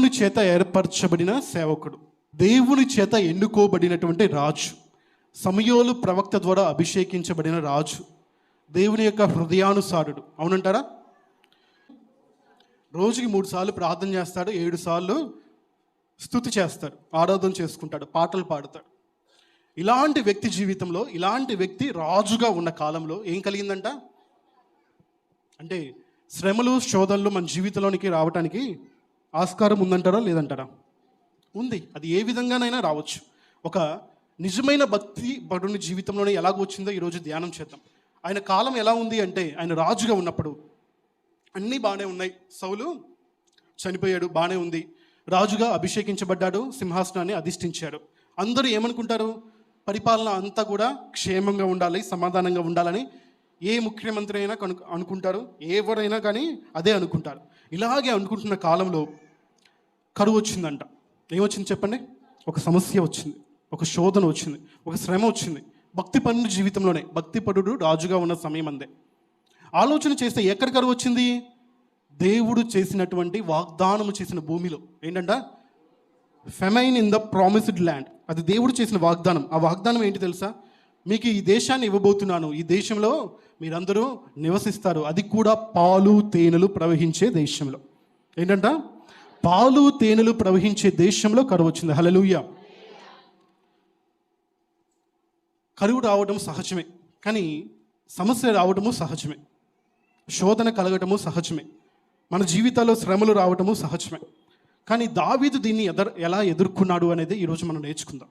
చేత ఏర్పరచబడిన సేవకుడు దేవుని చేత ఎన్నుకోబడినటువంటి రాజు సమయోలు ప్రవక్త ద్వారా అభిషేకించబడిన రాజు దేవుని యొక్క హృదయానుసారుడు. అవునంటారా? రోజుకి మూడు సార్లు ప్రార్థన చేస్తాడు ఏడు సార్లు స్థుతి చేస్తాడు ఆరాధన చేసుకుంటాడు పాటలు పాడతాడు. ఇలాంటి వ్యక్తి జీవితంలో ఇలాంటి వ్యక్తి రాజుగా ఉన్న కాలంలో ఏం కలిగిందంట? అంటే శ్రమలు శోధనలు మన జీవితంలోనికి రావటానికి ఆస్కారం ఉందంటారా లేదంటారా? ఉంది. అది ఏ విధంగానైనా రావచ్చు. ఒక నిజమైన భక్తి పడుని జీవితంలోనే ఎలాగ వచ్చిందో ఈరోజు ధ్యానం చేద్దాం. ఆయన కాలం ఎలా ఉంది అంటే ఆయన రాజుగా ఉన్నప్పుడు అన్నీ బాగానే ఉన్నాయి. సౌలు చనిపోయాడు బాగానే ఉంది. రాజుగా అభిషేకించబడ్డాడు సింహాసనాన్ని అధిష్ఠించాడు. అందరూ ఏమనుకుంటారు? పరిపాలన అంతా కూడా క్షేమంగా ఉండాలి సమాధానంగా ఉండాలని ఏ ముఖ్యమంత్రి అయినా కను అనుకుంటారు? ఎవరైనా కానీ అదే అనుకుంటారు. ఇలాగే అనుకుంటున్న కాలంలో కరువు వచ్చిందంట ఏమొచ్చింది చెప్పండి? ఒక సమస్య వచ్చింది. ఒక శోధన వచ్చింది. ఒక శ్రమ వచ్చింది. భక్తి పనుల జీవితంలోనే. భక్తి పరుడు రాజుగా ఉన్న సమయం అందే. ఆలోచన చేస్తే ఎక్కడ కరువు వచ్చింది దేవుడు చేసినటువంటి వాగ్దానము చేసిన భూమిలో. ఏంటంట? Famine in the promised land అది దేవుడు చేసిన వాగ్దానం. ఆ వాగ్దానం ఏంటి తెలుసా? మీకు ఈ దేశాన్ని ఇవ్వబోతున్నాను. ఈ దేశంలో మీరందరూ నివసిస్తారు. అది కూడా పాలు తేనెలు ప్రవహించే దేశంలో. ఏంటంటే? పాలు తేనెలు ప్రవహించే దేశంలో కరువు వచ్చింది. హలలుయ కరువు రావడం సహజమే కానీ సమస్య రావడము సహజమే శోధన కలగటము సహజమే మన జీవితాల్లో శ్రమలు రావటము సహజమే. కానీ దావీదు దీన్ని ఎదర్ ఎలా ఎదుర్కొన్నాడు అనేది ఈరోజు మనం నేర్చుకుందాం.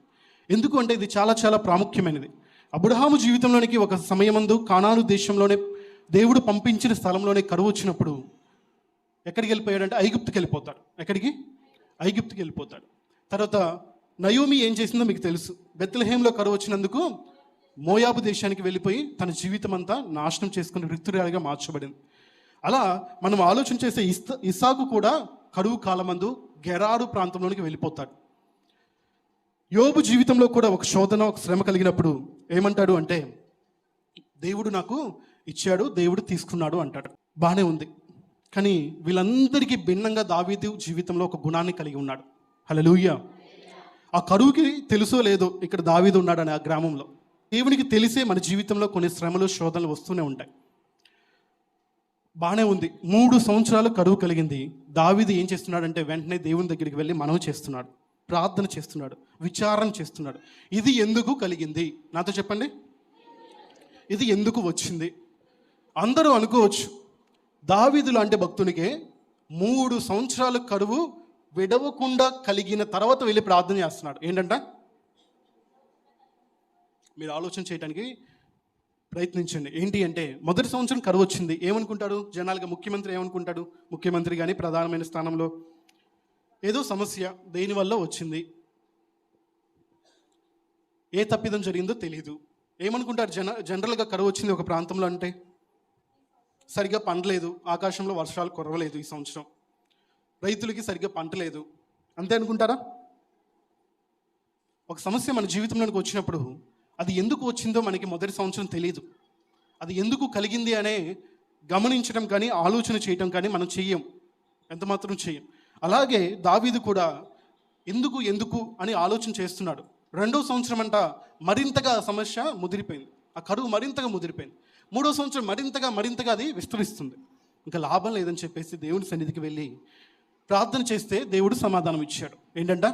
ఎందుకు అంటే ఇది చాలా చాలా ప్రాముఖ్యమైనది. అబ్రహాము జీవితంలోనికి ఒక సమయమందు కానాను దేశంలోనే దేవుడు పంపించిన స్థలంలోనే కరువు వచ్చినప్పుడు ఎక్కడికి వెళ్ళిపోయాడంటే ఐగుప్తుకి వెళ్ళిపోతాడు. ఎక్కడికి? ఐగుప్తుకి వెళ్ళిపోతాడు. తర్వాత నయోమి ఏం చేసిందో మీకు తెలుసు. బెత్లహేంలో కరువు వచ్చినందుకు మోయాబు దేశానికి వెళ్ళిపోయి తన జీవితం అంతా నాశనం చేసుకుని రిక్తురాలుగా మార్చబడింది. అలా మనం ఆలోచన చేసే ఇస్త ఇసాకు కూడా కరువు కాలమందు గెరారు ప్రాంతంలోనికి వెళ్ళిపోతాడు. యోబు జీవితంలో కూడా ఒక శోధన ఒక శ్రమ కలిగినప్పుడు ఏమంటాడు అంటే దేవుడు నాకు ఇచ్చాడు దేవుడు తీసుకున్నాడు అంటాడు. బాగానే ఉంది. కానీ వీళ్ళందరికీ భిన్నంగా దావీదు జీవితంలో ఒక గుణాన్ని కలిగి ఉన్నాడు. హలలుయ్య ఆ కరువుకి తెలుసో లేదో ఇక్కడ దావీదు ఉన్నాడని ఆ గ్రామంలో. దేవునికి తెలిసే మన జీవితంలో కొన్ని శ్రమలు శోధనలు వస్తూనే ఉంటాయి. బాగానే ఉంది. మూడు సంవత్సరాలు కరువు కలిగింది. దావీదు ఏం చేస్తున్నాడంటే వెంటనే దేవుని దగ్గరికి వెళ్ళి మనవి చేస్తున్నాడు. ప్రార్థన చేస్తున్నాడు. విచారణ చేస్తున్నాడు. ఇది ఎందుకు కలిగింది? నాతో చెప్పండి. ఇది ఎందుకు వచ్చింది? అందరూ అనుకోవచ్చు. దావిదులు అంటే భక్తునికి మూడు సంవత్సరాల కరువు విడవకుండా కలిగిన తర్వాత వెళ్ళి ప్రార్థన చేస్తున్నాడు. ఏంటంట? మీరు ఆలోచన చేయడానికి ప్రయత్నించండి. ఏంటి అంటే మొదటి సంవత్సరం కరువు వచ్చింది. ఏమనుకుంటాడు? జనాలుగా ముఖ్యమంత్రి ఏమనుకుంటాడు? ముఖ్యమంత్రి కానీ ప్రధానమైన స్థానంలో ఏదో సమస్య దేనివల్ల వచ్చింది? ఏ తప్పిదం జరిగిందో తెలియదు ఏమనుకుంటారు? జన జనరల్గా కరువు వచ్చింది ఒక ప్రాంతంలో అంటే? సరిగ్గా పండలేదు ఆకాశంలో వర్షాలు కురవలేదు ఈ సంవత్సరం. రైతులకి సరిగ్గా పంట లేదు. అంతే అనుకుంటారా? ఒక సమస్య మన జీవితంలోకి వచ్చినప్పుడు అది ఎందుకు వచ్చిందో మనకి మొదటి సంవత్సరం తెలియదు అది ఎందుకు కలిగింది అనే గమనించడం కానీ ఆలోచన చేయటం కానీ మనం చెయ్యం. ఎంత మాత్రం చెయ్యం. అలాగే దావీదు కూడా ఎందుకు ఎందుకు అని ఆలోచన చేస్తున్నాడు. రెండో సంవత్సరం అంట మరింతగా ఆ సమస్య ముదిరిపోయింది. ఆ కరువు మరింతగా ముదిరిపోయింది. మూడో సంవత్సరం మరింతగా మరింతగా అది విస్తరిస్తుంది. ఇంకా లాభం లేదని చెప్పేసి దేవుని సన్నిధికి వెళ్ళి ప్రార్థన చేస్తే దేవుడు సమాధానం ఇచ్చాడు. ఏంటంట?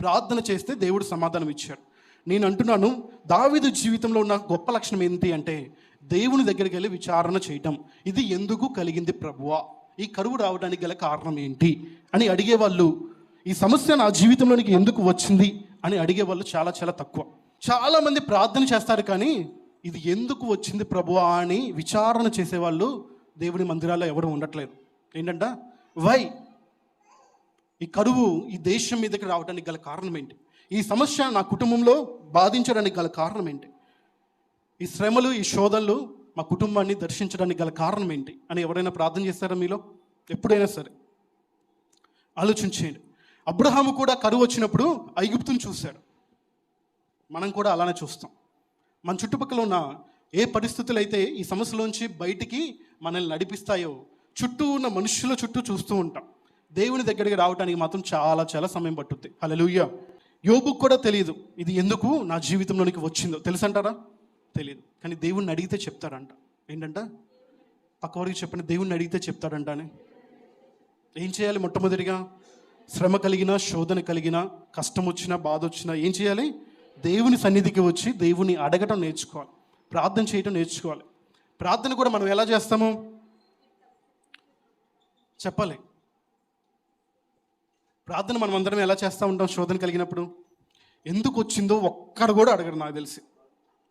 ప్రార్థన చేస్తే దేవుడు సమాధానం ఇచ్చాడు. నేను అంటున్నాను దావిదు జీవితంలో ఉన్న గొప్ప లక్షణం ఏంటి అంటే దేవుని దగ్గరికి వెళ్ళి విచారణ చేయటం. ఇది ఎందుకు కలిగింది ప్రభువా? ఈ కరువు రావడానికి గల కారణం ఏంటి? అని అడిగేవాళ్ళు ఈ సమస్య నా జీవితంలోనికి ఎందుకు వచ్చింది? అని అడిగేవాళ్ళు చాలా చాలా తక్కువ. చాలామంది ప్రార్థన చేస్తారు కానీ ఇది ఎందుకు వచ్చింది ప్రభువా అని విచారణ చేసేవాళ్ళు దేవుని మందిరాల్లో ఎవరు ఉండట్లేదు. ఏంటంట? వై? ఈ కరువు ఈ దేశం మీదకి రావడానికి గల కారణం ఏంటి? ఈ సమస్య నా కుటుంబంలో బాధించడానికి గల కారణం ఏంటి? ఈ శ్రమలు ఈ శోధనలు మా కుటుంబాన్ని దర్శించడానికి గల కారణం ఏంటి? అని ఎవరైనా ప్రార్థన చేస్తారా మీలో? ఎప్పుడైనా సరే. ఆలోచించేయండి. అబ్రహాము కూడా కరువు వచ్చినప్పుడు ఐగుప్తుని చూశాడు. మనం కూడా అలానే చూస్తాం. మన చుట్టుపక్కల ఉన్న ఏ పరిస్థితులు అయితే ఈ సమస్యలోంచి బయటికి మనల్ని నడిపిస్తాయో చుట్టూ ఉన్న మనుషుల చుట్టూ చూస్తూ ఉంటాం. దేవుని దగ్గరికి రావడానికి మాత్రం చాలా చాలా సమయం పట్టుద్ది. హల్లెలూయా. యోబుకు కూడా తెలియదు ఇది ఎందుకు నా జీవితంలోనికి వచ్చిందో. తెలుసంటారా? తెలియదు కానీ దేవుణ్ణి అడిగితే చెప్తాడంట. ఏంటంట? పక్కవారికి చెప్పండి దేవుణ్ణి అడిగితే చెప్తాడంట అని. ఏం చేయాలి మొట్టమొదటిగా? శ్రమ కలిగిన శోధన కలిగినా కష్టం వచ్చినా బాధ వచ్చినా ఏం చేయాలి? దేవుని సన్నిధికి వచ్చి దేవుని అడగటం నేర్చుకోవాలి. ప్రార్థన చేయటం నేర్చుకోవాలి. ప్రార్థన కూడా మనం ఎలా చేస్తాము? చెప్పాలి. ప్రార్థన మనం అందరం ఎలా చేస్తూ ఉంటాం? శోధన కలిగినప్పుడు. ఎందుకు వచ్చిందో ఒక్కడు కూడా అడగడు నాకు తెలిసి.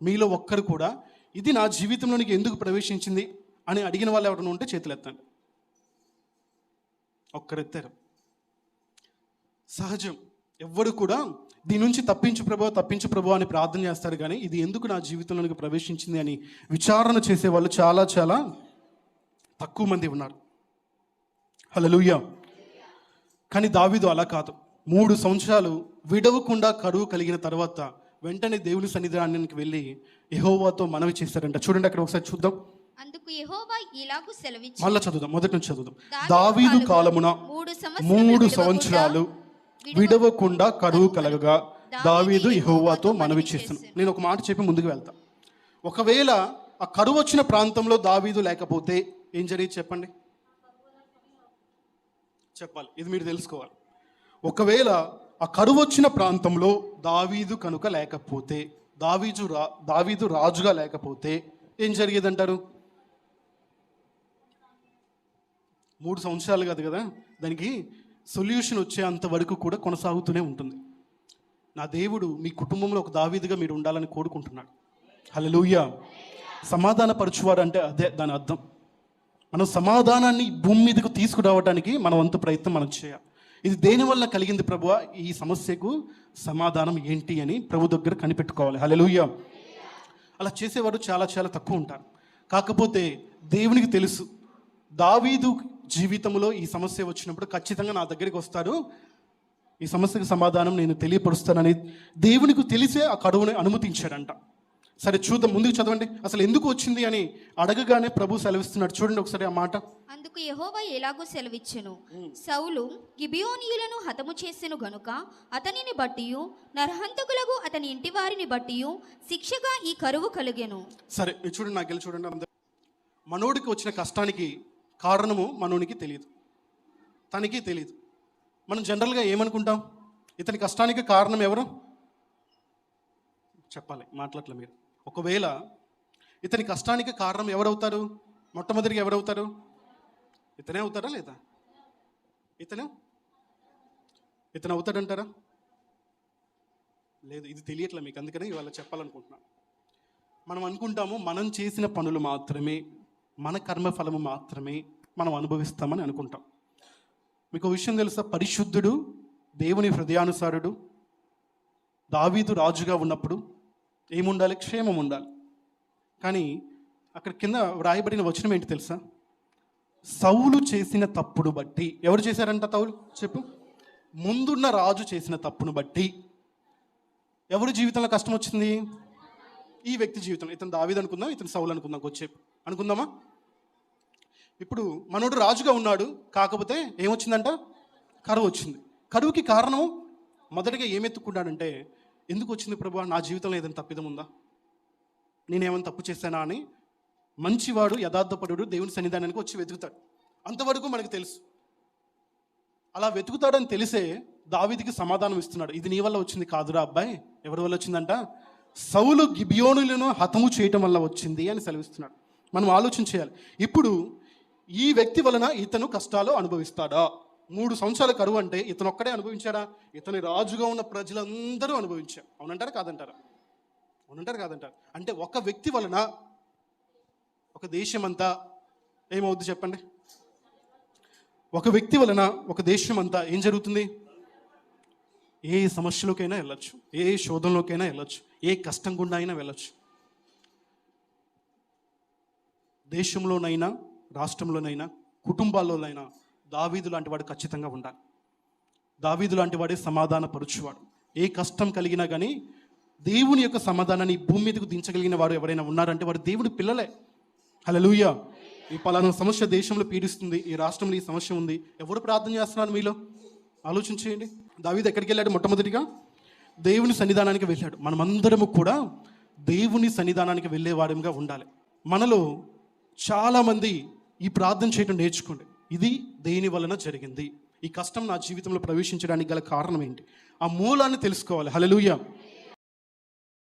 మీలో ఒక్కరు కూడా ఇది నా జీవితంలోనికి ఎందుకు ప్రవేశించింది అని అడిగిన వాళ్ళు ఎవరైనా ఉంటే చేతులు ఎత్తండి. ఒక్కరెత్తారు సహజం. ఎవ్వడు కూడా దీని నుంచి తప్పించు ప్రభు తప్పించు ప్రభు అని ప్రార్థన చేస్తారు కానీ ఇది ఎందుకు నా జీవితంలోనికి ప్రవేశించింది అని విచారణ చేసే వాళ్ళు చాలా చాలా తక్కువ మంది ఉన్నారు. హల్లెలూయా. కానీ దావీదు అలా కాదు. మూడు సంవత్సరాలు విడవకుండా కరువు కలిగిన తర్వాత వెంటనే దేవుని సన్నిధానానికి వెళ్ళి యెహోవాతో మనవి చేశారంట. చూడండి అక్కడ ఒకసారి చూద్దాం. అందుకు యెహోవా ఇలాగు సెలవిచ్చి మళ్ళా చదువుదాం. మొదటి నుంచి చదువుదాం. దావీదు కాలమున మూడు సంవత్సరాలు విడవకుండా కరువు కలగగా దావీదు యెహోవాతో మనవి మనవి చేస్తాను చేసెను. నేను ఒక మాట చెప్పి ముందుకు వెళ్తా. ఒకవేళ ఆ కరువు వచ్చిన ప్రాంతంలో దావీదు లేకపోతే ఏం జరిగి చెప్పండి? చెప్పాలి. ఇది మీరు తెలుసుకోవాలి. ఒకవేళ ఆ కరువు వచ్చిన ప్రాంతంలో దావీదు కనుక లేకపోతే దావీజు రా దావీదు రాజుగా లేకపోతే ఏం జరిగేదంటారు? మూడు సంవత్సరాలు కాదు కదా? దానికి సొల్యూషన్ వచ్చేంత వరకు కూడా కొనసాగుతూనే ఉంటుంది. నా దేవుడు మీ కుటుంబంలో ఒక దావీదుగా మీరు ఉండాలని కోరుకుంటున్నాడు. హల్లెలూయా. సమాధాన పరచువాడు అంటే అదే దాని అర్థం. మనం సమాధానాన్ని భూమి మీదకు తీసుకురావడానికి మన వంతు ప్రయత్నం మనం చేయాలి. ఇది దేనివల్ల కలిగింది ప్రభువ? ఈ సమస్యకు సమాధానం ఏంటి అని ప్రభు దగ్గర కనిపెట్టుకోవాలి. హల్లెలూయా. అలా చేసేవారు చాలా చాలా తక్కువ ఉంటారు. కాకపోతే దేవునికి తెలుసు. దావీదు జీవితంలో ఈ సమస్య వచ్చినప్పుడు ఖచ్చితంగా నా దగ్గరికి వస్తారు. ఈ సమస్యకు సమాధానం నేను తెలియపరుస్తానని దేవునికి తెలిసే ఆ కడువుని అనుమతించాడంట. సరే చూద్దాం ముందుకు చదవండి. అసలు ఎందుకు వచ్చింది అని అడగగానే ప్రభు సెలవిస్తున్నాడు. చూడండి ఒకసారి ఆ మాట. అందుకు యెహోవా ఎలాగో సెలవిచ్చెను. సౌలు గిబియోనీయులను హతము చేసెను గనుక అతనిని బట్టియు నరహంతకులకు అతని ఇంటి వారిని బట్టియు శిక్షగా ఈ కరువు కలిగెను. సరే చూడండి నాకు చూడండి. మనోడికి వచ్చిన కష్టానికి కారణము మనోనికి తెలియదు తనకి తెలియదు మనం జనరల్గా ఏమనుకుంటాం? ఇతని కష్టానికి కారణం ఎవరు? చెప్పాలి మాట్లాడలే మీరు. ఒకవేళ ఇతని కష్టానికి కారణం ఎవరవుతారు? మొట్టమొదటిగా ఎవరవుతారు? ఇతనే అవుతారా లేదా? ఇతను? ఇతను అవుతాడంటారా? లేదు ఇది తెలియట్లే మీకు. అందుకనే ఇవాళ చెప్పాలనుకుంటున్నాను. మనం అనుకుంటాము మనం చేసిన పనులు మాత్రమే మన కర్మఫలము మాత్రమే మనం అనుభవిస్తామని అనుకుంటాం. మీకు విషయం తెలుసా? పరిశుద్ధుడు దేవుని హృదయానుసారుడు దావీదు రాజుగా ఉన్నప్పుడు ఏముండాలి? క్షేమం ఉండాలి. కానీ అక్కడ కింద వ్రాయబడిన వచనం ఏంటి తెలుసా? సౌలు చేసిన తప్పును బట్టి. ఎవరు చేశారంట తౌలు? చెప్పు. ముందున్న రాజు చేసిన తప్పును బట్టి. ఎవరి జీవితంలో కష్టం వచ్చింది? ఈ వ్యక్తి జీవితం ఇతను దావీదు అనుకుందాం ఇతను సౌలు అనుకుందాం వచ్చేపు అనుకుందామా? ఇప్పుడు మనోడు రాజుగా ఉన్నాడు కాకపోతే ఏమొచ్చిందంట? కరువు వచ్చింది. కరువుకి కారణం మొదటిగా ఏమెత్తుకున్నాడంటే ఎందుకు వచ్చింది ప్రభు నా జీవితంలో ఏదైనా తప్పిదం ఉందా? నేనేమైనా తప్పు చేశానా అని మంచివాడు యథార్థపరుడు దేవుని సన్నిధానానికి వచ్చి వెతుకుతాడు. అంతవరకు మనకు తెలుసు. అలా వెతుకుతాడని తెలిసే దావిదికి సమాధానం ఇస్తున్నాడు. ఇది నీ వల్ల వచ్చింది కాదురా అబ్బాయి. ఎవరి వల్ల వచ్చిందంట? సౌలు గిబియోనులను హతము చేయటం వల్ల వచ్చింది అని సెలవిస్తున్నాడు. మనం ఆలోచన చేయాలి. ఇప్పుడు ఈ వ్యక్తి వలన ఇతను కష్టాలు అనుభవిస్తాడా? మూడు సంవత్సరాల కరువు అంటే ఇతను ఒక్కడే అనుభవించాడా? ఇతని రాజుగా ఉన్న ప్రజలందరూ అనుభవించారు. అవునంటారా? కాదంటారా? అవునంటారు? కాదంటారు? అంటే ఒక వ్యక్తి వలన ఒక దేశమంతా ఏమవుద్ది చెప్పండి? ఒక వ్యక్తి వలన ఒక దేశం అంతా ఏం జరుగుతుంది? ఏ సమస్యలోకైనా వెళ్ళొచ్చు. ఏ శోధంలోకైనా వెళ్ళొచ్చు. ఏ కష్టం గుండా అయినా వెళ్ళొచ్చు. దేశంలోనైనా రాష్ట్రంలోనైనా కుటుంబాల్లోనైనా దావీదు లాంటి వాడు ఖచ్చితంగా ఉండాలి. దావీదు లాంటి వాడే సమాధాన పరుచువాడు ఏ కష్టం కలిగినా కానీ దేవుని యొక్క సమాధానాన్ని ఈ భూమి మీదకు దించగలిగిన వాడు ఎవరైనా ఉన్నారంటే వాడు దేవుడు పిల్లలే. హల్లెలూయా. ఈ పలానా సమస్య దేశంలో పీడిస్తుంది ఈ రాష్ట్రంలో ఈ సమస్య ఉంది. ఎవరు ప్రార్థన చేస్తున్నారు మీలో? ఆలోచించేయండి. దావీదు ఎక్కడికి వెళ్ళాడు మొట్టమొదటిగా? దేవుని సన్నిధానానికి వెళ్ళాడు. మనమందరము కూడా దేవుని సన్నిధానానికి వెళ్ళేవాడంగా ఉండాలి. మనలో చాలామంది ఈ ప్రార్థన చేయడం నేర్చుకోండి. ఇది దేని వలన జరిగింది? ఈ కష్టం నా జీవితంలో ప్రవేశించడానికి గల కారణం ఏంటి? ఆ మూలాన్ని తెలుసుకోవాలి. హల్లెలూయా.